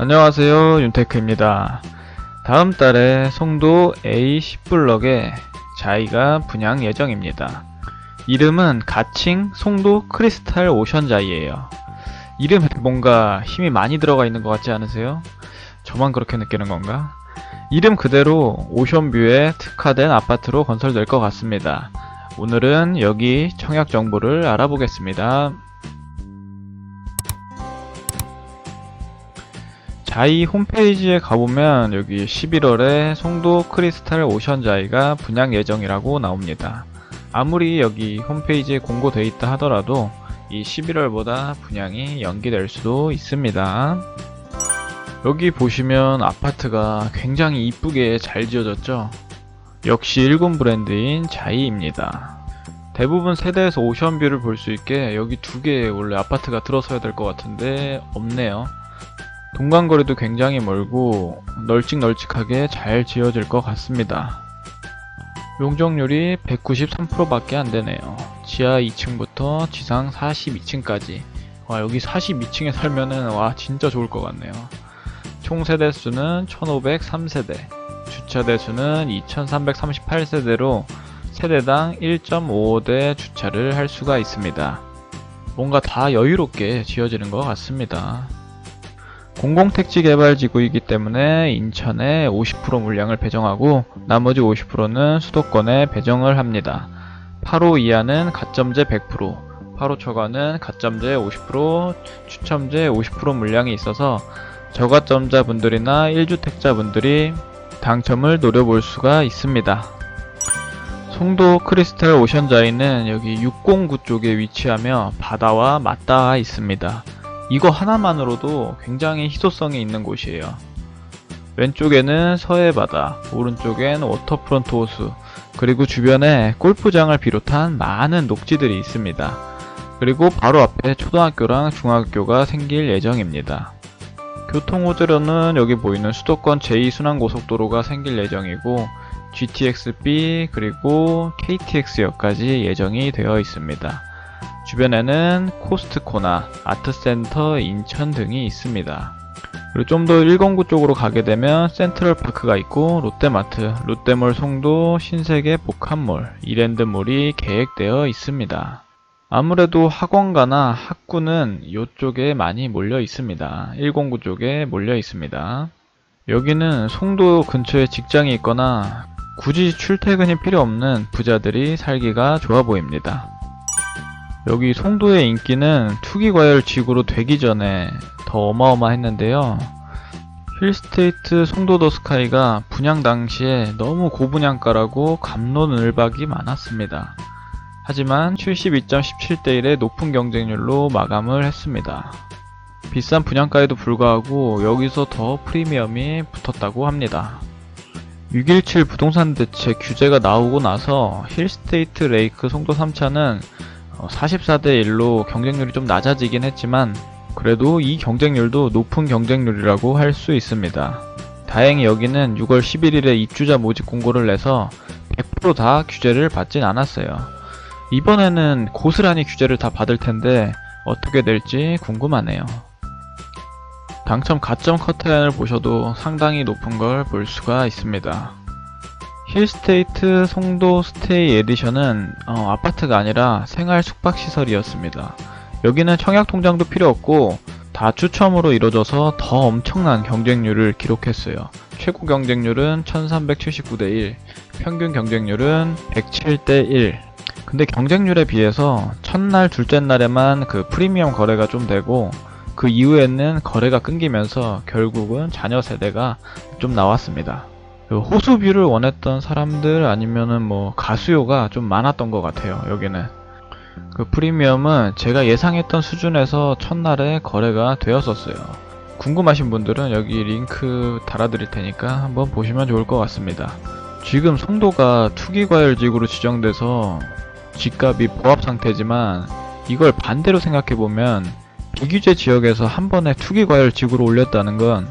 안녕하세요 윤테크입니다. 다음 달에 송도 A10블럭에 자이가 분양 예정입니다. 이름은 가칭 송도 크리스탈 오션 자이예요. 이름에 뭔가 힘이 많이 들어가 있는 것 같지 않으세요? 저만 그렇게 느끼는 건가? 이름 그대로 오션뷰에 특화된 아파트로 건설될 것 같습니다. 오늘은 여기 청약 정보를 알아보겠습니다. 자이 홈페이지에 가보면 여기 11월에 송도 크리스탈 오션 자이가 분양 예정이라고 나옵니다. 아무리 여기 홈페이지에 공고돼 있다 하더라도 이 11월보다 분양이 연기될 수도 있습니다. 여기 보시면 아파트가 굉장히 이쁘게 잘 지어졌죠? 역시 일본 브랜드인 자이입니다. 대부분 세대에서 오션뷰를 볼 수 있게 여기 두개 원래 아파트가 들어서야 될 것 같은데 없네요. 동간거리도 굉장히 멀고 널찍널찍하게 잘 지어질 것 같습니다. 용적률이 193%밖에 안 되네요. 지하 2층부터 지상 42층까지. 와, 여기 42층에 살면은, 와, 진짜 좋을 것 같네요. 총 세대 수는 1503세대, 주차 대 수는 2338세대로 세대당 1.55대 주차를 할 수가 있습니다. 뭔가 다 여유롭게 지어지는 것 같습니다. 공공택지 개발지구이기 때문에 인천에 50% 물량을 배정하고 나머지 50%는 수도권에 배정을 합니다. 8호 이하는 가점제 100%, 8호 초과는 가점제 50%, 추첨제 50% 물량이 있어서 저가점자 분들이나 1주택자 분들이 당첨을 노려볼 수가 있습니다. 송도 크리스탈 오션자이는 여기 609 쪽에 위치하며 바다와 맞닿아 있습니다. 이거 하나만으로도 굉장히 희소성이 있는 곳이에요. 왼쪽에는 서해 바다, 오른쪽엔 워터프론트 호수, 그리고 주변에 골프장을 비롯한 많은 녹지들이 있습니다. 그리고 바로 앞에 초등학교랑 중학교가 생길 예정입니다. 교통호재로는 여기 보이는 수도권 제2순환고속도로가 생길 예정이고 GTX-B 그리고 KTX역까지 예정이 되어 있습니다. 주변에는 코스트코나 아트센터 인천 등이 있습니다. 그리고 좀 더 109 쪽으로 가게 되면 센트럴파크가 있고 롯데마트, 롯데몰 송도, 신세계 복합몰, 이랜드몰이 계획되어 있습니다. 아무래도 학원가나 학구는 이쪽에 많이 몰려 있습니다. 109 쪽에 몰려 있습니다. 여기는 송도 근처에 직장이 있거나 굳이 출퇴근이 필요 없는 부자들이 살기가 좋아 보입니다. 여기 송도의 인기는 투기과열 지구로 되기 전에 더 어마어마했는데요. 힐스테이트 송도더 스카이가 분양 당시에 너무 고분양가라고 감론을박이 많았습니다. 하지만 72.17대 1의 높은 경쟁률로 마감을 했습니다. 비싼 분양가에도 불구하고 여기서 더 프리미엄이 붙었다고 합니다. 617 부동산 대책 규제가 나오고 나서 힐스테이트 레이크 송도 3차는 44대 1로 경쟁률이 좀 낮아지긴 했지만 그래도 이 경쟁률도 높은 경쟁률이라고 할 수 있습니다. 다행히 여기는 6월 11일에 입주자 모집 공고를 내서 100%다 규제를 받진 않았어요. 이번에는 고스란히 규제를 다 받을 텐데 어떻게 될지 궁금하네요. 당첨 가점 커트라인을 보셔도 상당히 높은 걸 볼 수가 있습니다. 힐스테이트 송도 스테이 에디션은 어, 아파트가 아니라 생활 숙박시설이었습니다. 여기는 청약통장도 필요 없고 다 추첨으로 이루어져서 더 엄청난 경쟁률을 기록했어요. 최고 경쟁률은 1379대 1, 평균 경쟁률은 107대 1. 근데 경쟁률에 비해서 첫날, 둘째 날에만 그 프리미엄 거래가 좀 되고 그 이후에는 거래가 끊기면서 결국은 자녀 세대가 좀 나왔습니다. 그 호수뷰를 원했던 사람들 아니면은 뭐 가수요가 좀 많았던 것 같아요 여기는. 그 프리미엄은 제가 예상했던 수준에서 첫날에 거래가 되었었어요. 궁금하신 분들은 여기 링크 달아드릴 테니까 한번 보시면 좋을 것 같습니다. 지금 송도가 투기과열지구로 지정돼서 집값이 보합 상태지만 이걸 반대로 생각해보면 비규제 지역에서 한 번에 투기과열지구로 올렸다는 건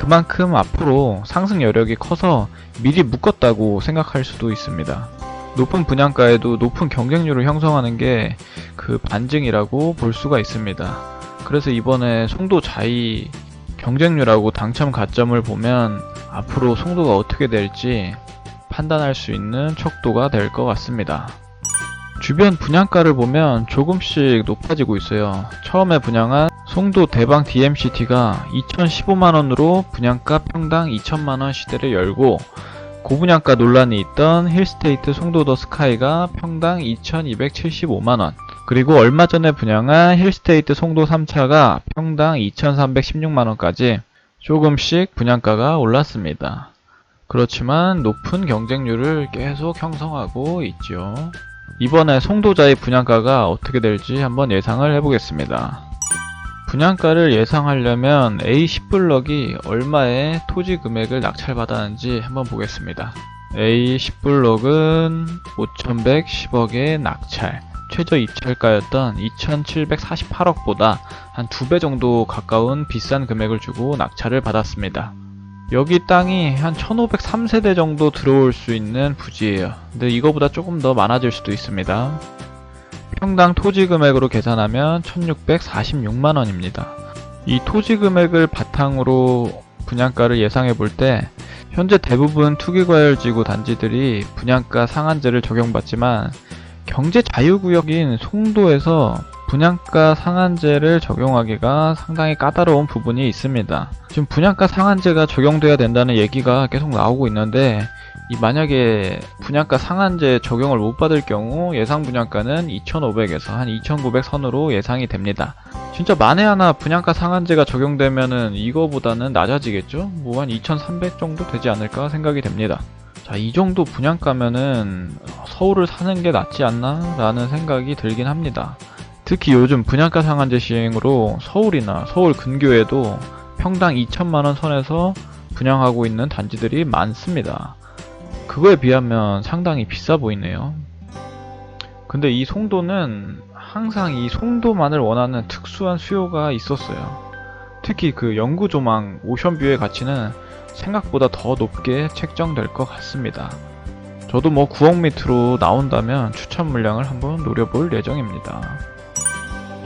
그만큼 앞으로 상승 여력이 커서 미리 묶었다고 생각할 수도 있습니다. 높은 분양가에도 높은 경쟁률을 형성하는 게 그 반증이라고 볼 수가 있습니다. 그래서 이번에 송도 자이 경쟁률하고 당첨 가점을 보면 앞으로 송도가 어떻게 될지 판단할 수 있는 척도가 될 것 같습니다. 주변 분양가를 보면 조금씩 높아지고 있어요. 처음에 분양한 송도 대방 DMCT가 2015만원으로 분양가 평당 2천만원 시대를 열고 고분양가 논란이 있던 힐스테이트 송도 더 스카이가 평당 2,275만원 그리고 얼마 전에 분양한 힐스테이트 송도 3차가 평당 2,316만원까지 조금씩 분양가가 올랐습니다. 그렇지만 높은 경쟁률을 계속 형성하고 있죠. 이번에 송도자의 분양가가 어떻게 될지 한번 예상을 해보겠습니다. 분양가를 예상하려면 A10 블럭이 얼마의 토지 금액을 낙찰받았는지 한번 보겠습니다. A10 블럭은 5110억의 낙찰, 최저 입찰가였던 2748억보다 한 두 배 정도 가까운 비싼 금액을 주고 낙찰을 받았습니다. 여기 땅이 한 1503세대 정도 들어올 수 있는 부지예요. 근데 이거보다 조금 더 많아질 수도 있습니다. 평당 토지 금액으로 계산하면 1646만 원입니다. 이 토지 금액을 바탕으로 분양가를 예상해 볼 때 현재 대부분 투기과열지구 단지들이 분양가 상한제를 적용받지만 경제 자유구역인 송도에서 분양가 상한제를 적용하기가 상당히 까다로운 부분이 있습니다. 지금 분양가 상한제가 적용돼야 된다는 얘기가 계속 나오고 있는데 이 만약에 분양가 상한제 적용을 못 받을 경우 예상 분양가는 2,500에서 한 2,900 선으로 예상이 됩니다. 진짜 만에 하나 분양가 상한제가 적용되면은 이거보다는 낮아지겠죠? 뭐 한 2,300 정도 되지 않을까 생각이 됩니다. 자, 이 정도 분양가면은 서울을 사는 게 낫지 않나? 라는 생각이 들긴 합니다. 특히 요즘 분양가 상한제 시행으로 서울이나 서울 근교에도 평당 2천만원 선에서 분양하고 있는 단지들이 많습니다. 그거에 비하면 상당히 비싸 보이네요. 근데 이 송도는 항상 이 송도만을 원하는 특수한 수요가 있었어요. 특히 그 영구 조망 오션뷰의 가치는 생각보다 더 높게 책정될 것 같습니다. 저도 뭐 9억 밑으로 나온다면 추천 물량을 한번 노려볼 예정입니다.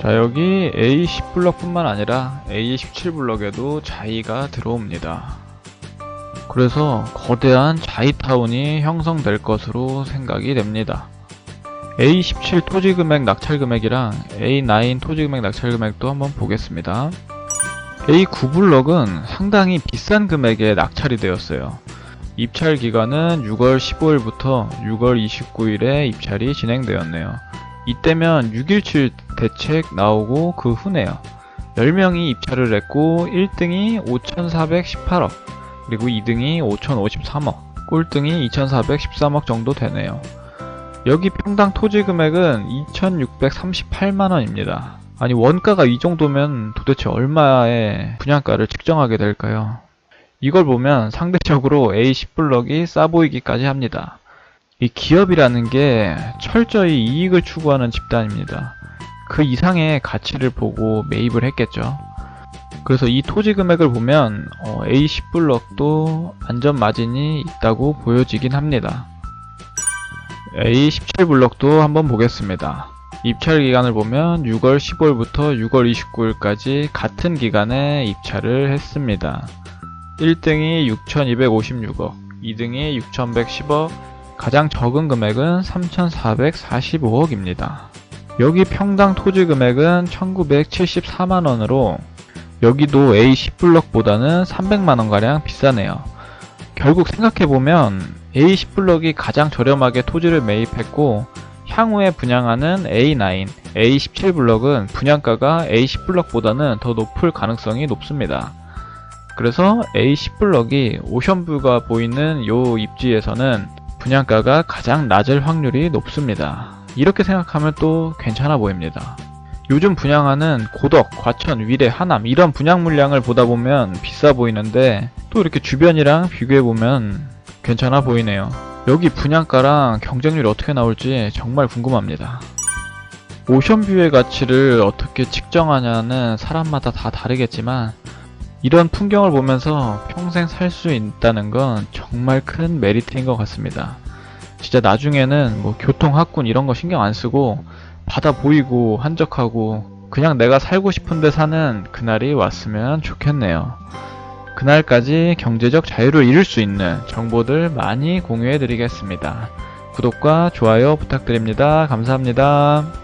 자 여기 A10 블럭 뿐만 아니라 A17 블럭에도 자이가 들어옵니다. 그래서 거대한 자이타운이 형성될 것으로 생각이 됩니다. A17 토지금액 낙찰금액이랑 A9 토지금액 낙찰금액도 한번 보겠습니다. A9블럭은 상당히 비싼 금액에 낙찰이 되었어요. 입찰 기간은 6월 15일부터 6월 29일에 입찰이 진행되었네요. 이때면 617 대책 나오고 그 후네요. 10명이 입찰을 했고 1등이 5,418억, 그리고 2등이 5,053억, 꼴등이 2,413억 정도 되네요. 여기 평당 토지 금액은 2,638만원입니다. 아니 원가가 이 정도면 도대체 얼마의 분양가를 측정하게 될까요? 이걸 보면 상대적으로 A10 블럭이 싸 보이기까지 합니다. 이 기업이라는 게 철저히 이익을 추구하는 집단입니다. 그 이상의 가치를 보고 매입을 했겠죠. 그래서 이 토지 금액을 보면 어, A10 블럭도 안전 마진이 있다고 보여지긴 합니다. A17 블럭도 한번 보겠습니다. 입찰 기간을 보면 6월 15일부터 6월 29일까지 같은 기간에 입찰을 했습니다. 1등이 6,256억, 2등이 6,110억, 가장 적은 금액은 3,445억입니다. 여기 평당 토지 금액은 1,974만원으로 여기도 A10블럭보다는 300만원가량 비싸네요. 결국 생각해보면 A10블럭이 가장 저렴하게 토지를 매입했고 향후에 분양하는 A9, A17블럭은 분양가가 A10블럭보다는 더 높을 가능성이 높습니다. 그래서 A10블럭이 오션뷰가 보이는 요 입지에서는 분양가가 가장 낮을 확률이 높습니다. 이렇게 생각하면 또 괜찮아 보입니다. 요즘 분양하는 고덕, 과천, 위례, 하남 이런 분양 물량을 보다 보면 비싸 보이는데 또 이렇게 주변이랑 비교해 보면 괜찮아 보이네요. 여기 분양가랑 경쟁률이 어떻게 나올지 정말 궁금합니다. 오션뷰의 가치를 어떻게 측정하냐는 사람마다 다 다르겠지만 이런 풍경을 보면서 평생 살 수 있다는 건 정말 큰 메리트인 것 같습니다. 진짜 나중에는 뭐 교통, 학군 이런 거 신경 안 쓰고 바다 보이고 한적하고 그냥 내가 살고 싶은데 사는 그날이 왔으면 좋겠네요. 그날까지 경제적 자유를 이룰 수 있는 정보들 많이 공유해 드리겠습니다. 구독과 좋아요 부탁드립니다. 감사합니다.